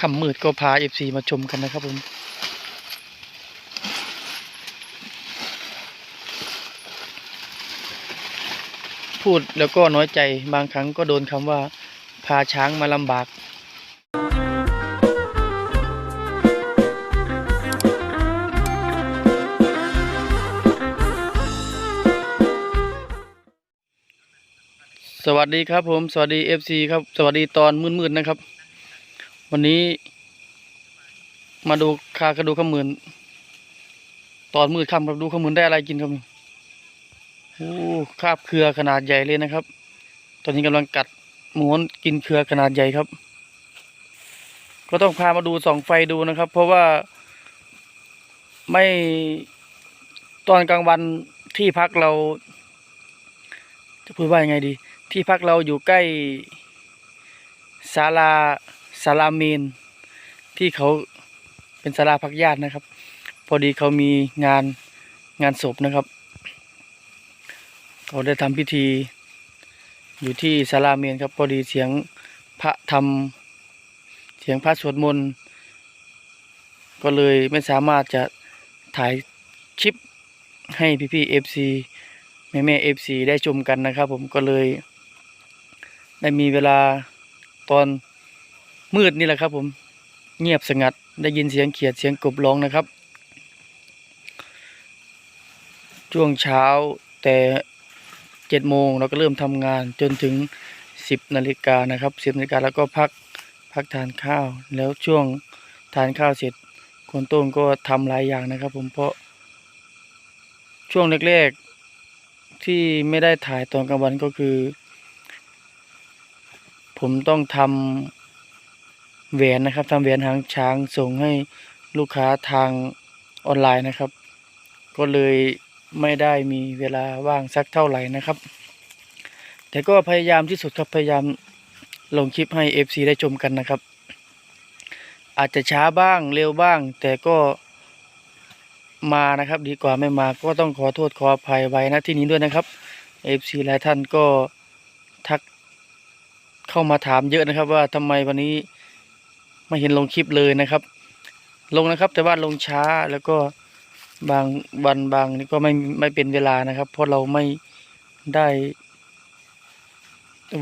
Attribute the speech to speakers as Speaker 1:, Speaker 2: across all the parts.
Speaker 1: คำมืดก็พาเอฟซีมาชมกันนะครับผมพูดแล้วก็น้อยใจบางครั้งก็โดนคำว่า พาช้างมาลำบากสวัสดีครับผม สวัสดี FC ครับ สวัสดีตอนมืดๆนะครับ วันนี้ มาดูคากระดูกขมือนตอนมืดค่ำครับดูขมือนได้อะไรกินครับโอ้คาบเครือขนาดใหญ่เลยนะครับ ตอนนี้กำลังกัดม้วนกินเครือขนาดใหญ่ครับ ก็ต้องพามาดูส่องไฟดูนะครับ เพราะว่าไม่ตอนกลางวันที่พักเรา จะพูดว่ายังไงดี ที่พักเราอยู่ใกล้ศาลา ศาลาเมนที่เขาเป็นศาลาพักญาตินะครับ พอดีเขามีงานงานศพนะครับเขาได้ทำพิธีอยู่ที่ศาลาเมนครับ พอดีเสียงพระทำเสียงพระสวดมนต์ก็เลยไม่สามารถจะถ่ายคลิปให้พี่ๆเอฟซีแม่แม่เอฟซีได้ชมกันนะครับ ผมก็เลย ได้มีเวลาตอน มืดนี่แหละครับ ผม เงียบสงัด ได้ยินเสียงเขียดเสียงกบร้องนะครับ ช่วงเช้าแต่เจ็ดโมงเราก็เริ่มทำงานจนถึงสิบนาฬิกานะครับสิบนาฬิกาแล้วก็พักพักทานข้าว แล้วช่วงทานข้าวเสร็จคนต้นก็ทำหลายอย่างนะครับ ผมเพราะ ช่วงแรกๆที่ไม่ได้ถ่ายตอนกลางวันก็คือ ผมต้องทำ แหวนนะครับทำแหวนหางช้างส่งให้ลูกค้าทางออนไลน์นะครับ ก็เลยไม่ได้มีเวลาว่างสักเท่าไหร่นะครับ แต่ก็พยายามที่สุดครับพยายามลงคลิปให้ FC ได้ชมกันนะครับ อาจจะช้าบ้างเร็วบ้าง แต่ก็มานะครับ ดีกว่าไม่มาก็ต้องขอโทษขออภัยไว้นะที่นี้ด้วยนะครับ FC หลายท่านก็ทักเข้ามาถามเยอะนะครับว่าทำไมวันนี้ ไม่เห็นลงคลิปเลยนะครับ ลงนะครับ แต่ว่าลงช้าแล้วก็บางวันบางนี่ก็ไม่ไม่เป็นเวลานะครับ เพราะเราไม่ได้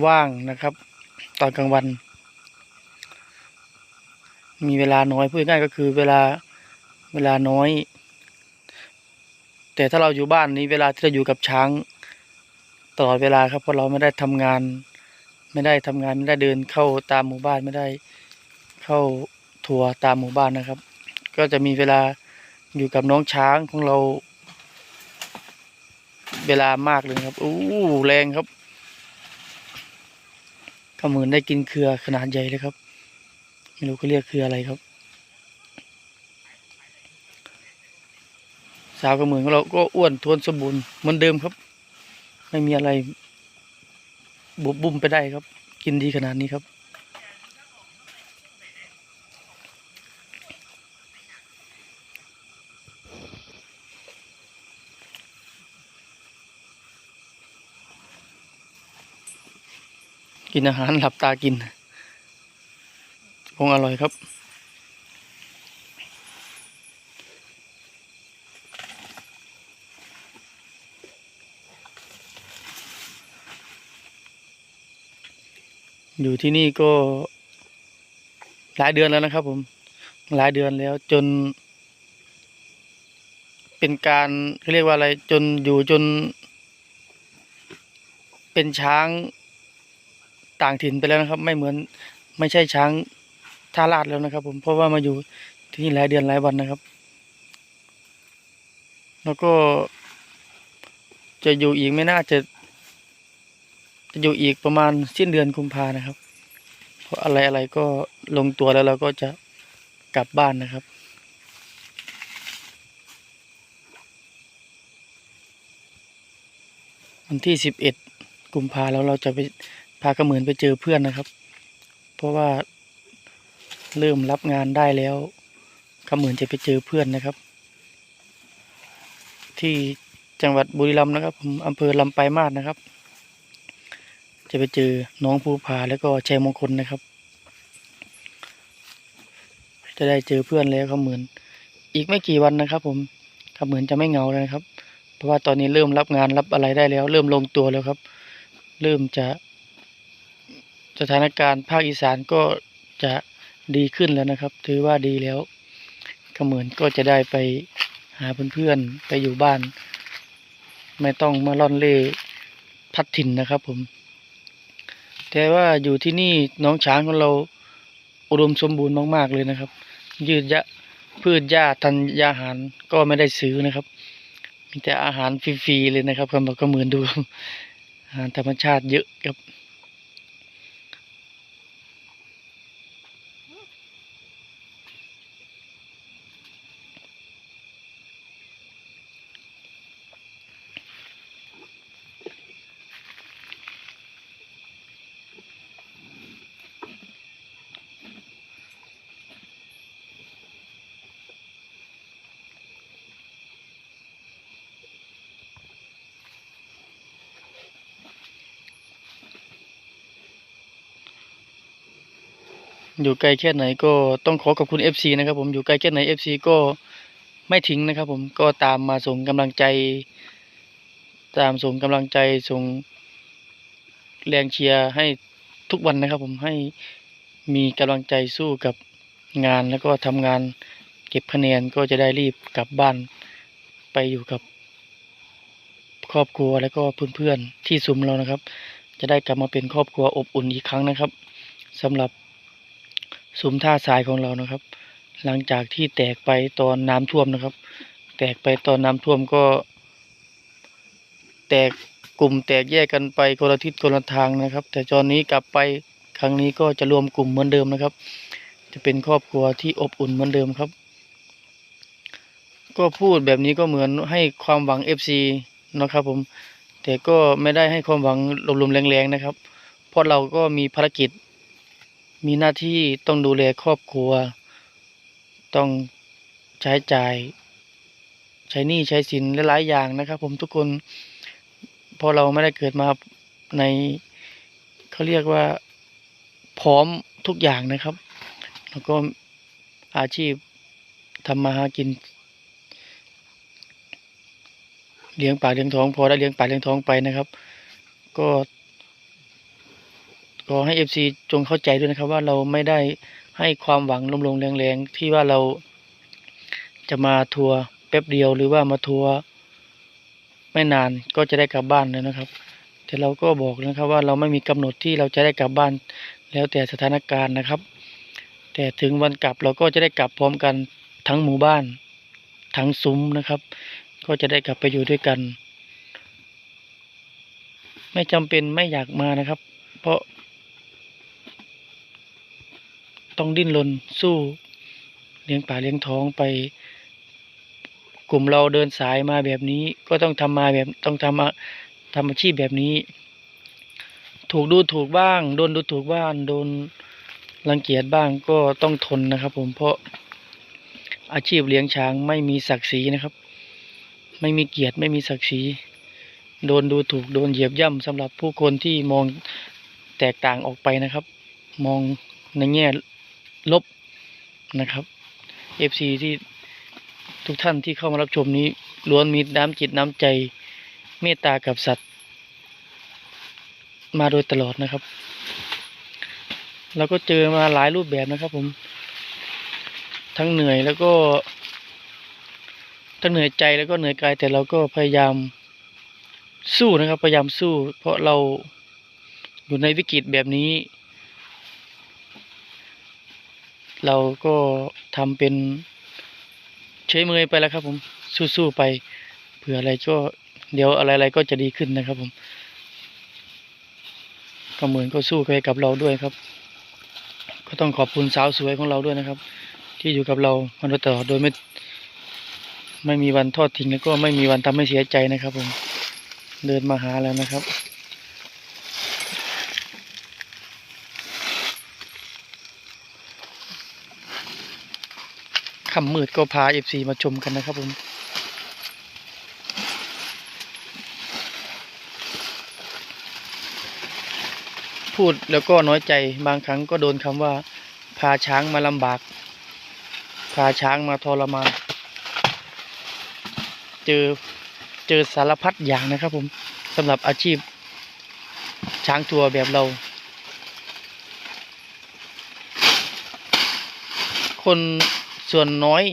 Speaker 1: ว่างนะครับ ตอนกลางวัน มีเวลาน้อยพูดง่ายก็คือเวลาเวลาน้อย แต่ถ้าเราอยู่บ้านนี้เวลาที่เราอยู่กับช้างตลอดเวลาครับเพราะเราไม่ได้ทำงาน ไม่ได้ทำงานไม่ได้เดินเข้าตามหมู่บ้านไม่ได้ เข้าทัวร์ตามหมู่บ้านนะครับ ก็จะมีเวลาอยู่กับน้องช้างของเรา เวลามากเลยครับอู้แรงครับขมือนได้กินเครือขนาดใหญ่เลยครับไม่รู้เขาเรียกเครืออะไรครับ สาวกระเหมือนของเราก็อ้วนทวนสมบูรณ์เหมือนเดิมครับ ไม่มีอะไรบุบบุ้มไปได้ครับ กินดีขนาดนี้ครับ กินอาหารหลับตากินคงอร่อยครับ อยู่ที่นี่ก็หลายเดือนแล้วนะครับผม หลายเดือนแล้วจน เป็นการเขาเรียกว่าอะไรจนอยู่จน เป็นช้าง ต่างถิ่นไปแล้วนะครับ ไม่เหมือนไม่ใช่ช้างท่าลาดแล้วนะครับ ผมเพราะว่ามาอยู่ที่นี่หลายเดือนหลายวันนะครับ แล้วก็จะอยู่อีกไม่น่าจะจะอยู่อีกประมาณสิ้นเดือนกุมภานะครับ เพราะอะไรอะไรก็ลงตัวแล้วเราก็จะกลับบ้านนะครับ วันที่สิบเอ็ดกุมภาแล้วเราจะไป พากระเหมือนไปเจอเพื่อนนะครับ เพราะว่าเริ่มรับงานได้แล้วขมือนจะไปเจอเพื่อนนะครับ ที่จังหวัดบุรีรัมย์นะครับผมอำเภอลำปลายมาศนะครับ จะไปเจอน้องภูผาแล้วก็ชัยมงคลนะครับ จะได้เจอเพื่อนแล้วขมือน อีกไม่กี่วันนะครับ ผมขมือนจะไม่เหงาแล้วนะครับ เพราะว่าตอนนี้เริ่มรับงานรับอะไรได้แล้ว เริ่มลงตัวแล้วครับ เริ่มจะ สถานการณ์ภาคอีสานก็จะดีขึ้นแล้วนะครับ ถือว่าดีแล้วขมือนก็จะได้ไปหาเพื่อนๆไปอยู่บ้าน ไม่ต้องมาล่อนเล่พัดถิ่นนะครับผม แต่ว่าอยู่ที่นี่น้องช้างของเราอุดมสมบูรณ์มาก ๆ เลยนะครับ ยืดยะพืชหญ้าทันยาหารก็ไม่ได้ซื้อนะครับมีแต่อาหารฟรีๆเลยนะครับคำบอกก็เหมือนดูอาหารธรรมชาติเยอะครับ อยู่ไกลแค่ไหนก็ต้องขอขอบคุณ FC นะครับผมอยู่ไกลแค่ไหน FC ก็ไม่ทิ้งนะครับผมก็ตามมาส่งกำลังใจ ตามส่งกำลังใจส่งแรงเชียร์ให้ทุกวันนะครับผมให้มีกำลังใจสู้กับงานแล้วก็ทำงานเก็บคะแนนก็จะได้รีบกลับบ้านไปอยู่กับครอบครัวแล้วก็เพื่อนๆที่ซุ้มเรานะครับ จะได้กลับมาเป็นครอบครัวอบอุ่นอีกครั้งนะครับสำหรับ สุมท่าทรายของเรานะครับ หลังจากที่แตกไปตอนน้ำท่วมนะครับ แตกไปตอนน้ำท่วมก็ แตกกลุ่มแตกแยกกันไปคนละทิศคนละทางนะครับ แต่ตอนนี้กลับไปครั้งนี้ก็จะรวมกลุ่มเหมือนเดิมนะครับ จะเป็นครอบครัวที่อบอุ่นเหมือนเดิมครับ ก็พูดแบบนี้ก็เหมือนให้ความหวัง FC นะครับผมแต่ก็ไม่ได้ให้ความหวังลมๆแรงๆนะครับ เพราะเราก็มีภารกิจ มีหน้าที่ต้องดูแลครอบครัว ต้องใช้จ่าย ใช้หนี้ใช้สินหลายๆอย่างนะครับ ผมทุกคนพราะเราไม่ได้เกิดมาในเขาเรียกว่าพร้อมทุกอย่างนะครับ แล้วก็อาชีพทำมาหากิน เลี้ยงปากเลี้ยงท้อง พอได้เลี้ยงปากเลี้ยงท้องไปนะครับ ก็ ขอให้เอฟซีจงเข้าใจด้วยนะครับว่าเราไม่ได้ให้ความหวังลมๆแรงๆ ที่ว่าเราจะมาทัวร์แป๊บเดียวหรือว่ามาทัวร์ไม่นานก็จะได้กลับบ้านแล้วนะครับ แต่เราก็บอกนะครับว่าเราไม่มีกำหนดที่เราจะได้กลับบ้าน แล้วแต่สถานการณ์นะครับ แต่ถึงวันกลับเราก็จะได้กลับพร้อมกันทั้งหมู่บ้าน ทั้งซุ้มนะครับ ก็จะได้กลับไปอยู่ด้วยกัน ไม่จำเป็นไม่อยากมานะครับ เพราะ ต้องดิ้นรนสู้เลี้ยงป่าเลี้ยงท้องไป กลุ่มเราเดินสายมาแบบนี้ ก็ต้องทำมาแบบต้องทำอาทำอาชีพแบบนี้ ถูกดูถูกบ้างโดนดูถูกบ้างโดนรังเกียจบ้างก็ต้องทนนะครับ ผมเพราะอาชีพเลี้ยงช้างไม่มีศักดิ์ศรีนะครับ ไม่มีเกียรติไม่มีศักดิ์ศรีโดนดูถูกโดนเหยียบย่ำสำหรับผู้คนที่มองแตกต่างออกไปนะครับ มองในแง่ ลบนะครับ FC ที่ทุกท่านที่เข้ามารับชมนี้ล้วนมีน้ำจิตน้ำใจเมตตากับสัตว์ มาโดยตลอดนะครับ เราก็เจอมาหลายรูปแบบนะครับผม ทั้งเหนื่อยแล้วก็ ทั้งเหนื่อยใจแล้วก็เหนื่อยกายแต่เราก็พยายามสู้นะครับ พยายามสู้ เพราะเราอยู่ในวิกฤตแบบนี้ เราก็ทำเป็นเฉยเมยไปแล้วครับ ผมสู้ๆไปเผื่ออะไรก็เดี๋ยวอะไรๆก็จะดีขึ้นนะครับ ผมก็เหมือนก็สู้ไปกับเราด้วยครับ ก็ต้องขอบคุณสาวสวยของเราด้วยนะครับ ที่อยู่กับเรามาโดยตลอดโดยไม่ไม่มีวันทอดทิ้งแล้วก็ไม่มีวันทำให้เสียใจนะครับ ผมเดินมาหาแล้วนะครับ ค่ำมืดก็พาเอฟซีมาชมกันนะครับผมพูดแล้วก็น้อยใจบางครั้งก็โดนคำว่า พาช้างมาลำบาก พาช้างมาทรมานเจอเจอสารพัดอย่างนะครับผมสำหรับอาชีพ ช้างทัวร์แบบเรา คน ส่วนน้อย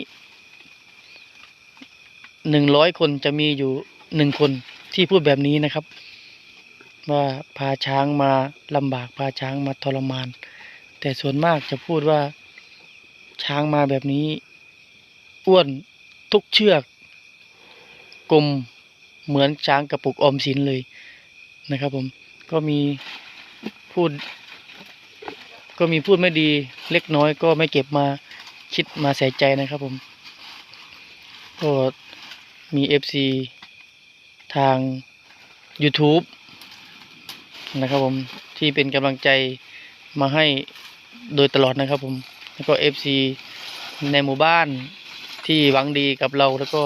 Speaker 1: หนึ่งร้อยคนจะมีอยู่หนึ่งคนที่พูดแบบนี้นะครับ ว่าพาช้างมาลำบากพาช้างมาทรมาน แต่ส่วนมากจะพูดว่าช้างมาแบบนี้ อ้วนทุกเชือกกลมเหมือนช้างกระปุกออมสินเลยนะครับผมก็มีพูด ก็มีพูดไม่ดีเล็กน้อยก็ไม่เก็บมา คิดมาใส่ใจนะครับผม ก็มี FC ทาง YouTube นะครับผมที่เป็นกำลังใจมาให้โดยตลอดนะครับผม แล้วก็ FC ในหมู่บ้านที่หวังดีกับเราแล้วก็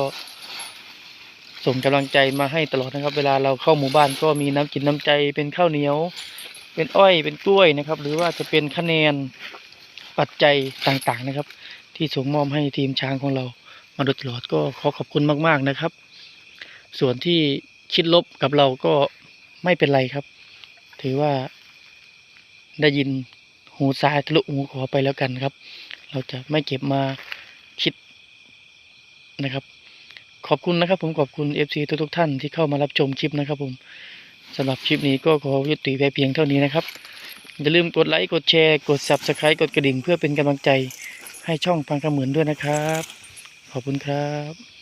Speaker 1: ส่งกำลังใจมาให้ตลอดนะครับ เวลาเราเข้าหมู่บ้านก็มีน้ำกินน้ำใจเป็นข้าวเหนียว เป็นอ้อยเป็นกล้วยนะครับ หรือว่าจะเป็นคะแนนปัจจัยต่างๆนะครับ ที่ส่งมอบให้ทีมช้างของเรามาโดยตลอดก็ขอขอบคุณมาก ๆนะครับ ส่วนที่คิดลบกับเราก็ไม่เป็นไรครับ ถือว่าได้ยินหูซ้ายทะลุหูขวาไปแล้วกันครับ เราจะไม่เก็บมาคิดนะครับ ขอบคุณนะครับ ผมขอบคุณ FC ทุกๆท่านที่เข้ามารับชมคลิปนะครับ ผมสำหรับคลิปนี้ก็ขอยุติไว้เพียงเท่านี้นะครับอย่าลืมกดไลค์กดแชร์กด Subscribe กดกระดิ่งเพื่อเป็นกำลังใจ ให้ช่องฟังกระเหมือนด้วยนะครับ ขอบคุณครับ